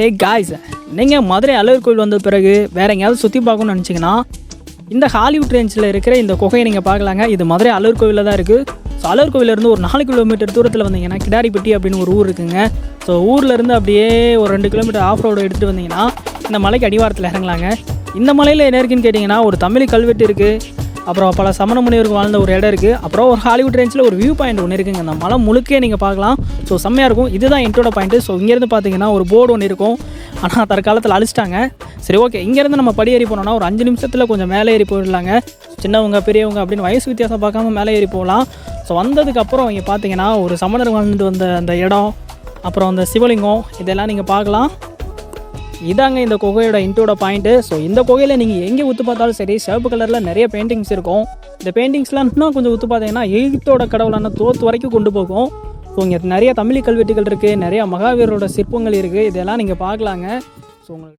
Hey guys நீங்கள் மதுரை அழகர் கோயில் வந்த பிறகு வேறு எங்கேயாவது சுற்றி பார்க்கணும்னு நினச்சிங்கன்னா இந்த ஹாலிவுட் ரேஞ்சில் இருக்கிற இந்த குகையை நீங்கள் பார்க்கலாங்க. இது மதுரை அழகர் கோவிலில் தான் இருக்குது ஸோ அழகர் கோவிலேருந்து ஒரு நாலு கிலோமீட்டர் தூரத்தில் வந்தீங்கன்னா கிடாரிப்பட்டி அப்படின்னு ஒரு ஊர் இருக்குங்க. ஸோ ஊர்லேருந்து அப்படியே ஒரு ரெண்டு கிலோமீட்டர் ஆஃப் ரோடு எடுத்துகிட்டு வந்தீங்கன்னா இந்த மலைக்கு அடிவாரத்தில் இறங்கலாங்க. இந்த மலையில் என்ன இருக்குன்னு கேட்டிங்கன்னா ஒரு தமிழ் கல்வெட்டு இருக்குது அப்புறம் பல சமண முனிவர்கள் வாழ்ந்த ஒரு இடம் இருக்குது அப்புறம் ஒரு ஹாலிவுட் ரேஞ்சில் ஒரு வியூ பாயிண்ட் ஒன்று இருக்குங்க. அந்த மலை முழுக்கே நீங்கள் பார்க்கலாம். ஸோ செம்மையாக இருக்கும். இதுதான் என்டோட பாயிண்ட்டு ஸோ இங்கேருந்து பார்த்தீங்கன்னா ஒரு போர்டு ஒன்று இருக்கும். ஆனால் தற்காலத்தில் அழிச்சிட்டாங்க. சரி ஓகே இங்கேருந்து நம்ம படி ஏறி போனோம்னா ஒரு அஞ்சு நிமிஷத்தில் கொஞ்சம் மேலே ஏறி போயிடலாங்க. சின்னவங்க பெரியவங்க அப்படின்னு வயசு வித்தியாசம் பார்க்காம மேலே ஏறி போகலாம். ஸோ வந்ததுக்கப்புறம் இங்கே பார்த்தீங்கன்னா ஒரு சமணர் வாழ்ந்துட்டு வந்த அந்த இடம். அப்புறம் அந்த சிவலிங்கம் இதெல்லாம் நீங்கள் பார்க்கலாம். இதாங்க இந்த குகையோட இன்டோட பாயிண்ட்டு ஸோ இந்த குகையில் நீங்கள் எங்கே உத்து பார்த்தாலும் சரி சிவப்பு கலரில் நிறைய பெயிண்டிங்ஸ் இருக்கும். இந்த பெயிண்டிங்ஸ்லாம் இன்னும் கொஞ்சம் உத்து பார்த்தீங்கன்னா எகிப்தோட கடவுளான தோத்து வரைக்கும் கொண்டு போகும். ஸோ இங்கே நிறைய தமிழ் கல்வெட்டுகள் இருக்குது நிறைய மகாவீரோட சிற்பங்கள் இருக்குது இதெல்லாம் நீங்கள் பார்க்கலாங்க. ஸோ உங்களுக்கு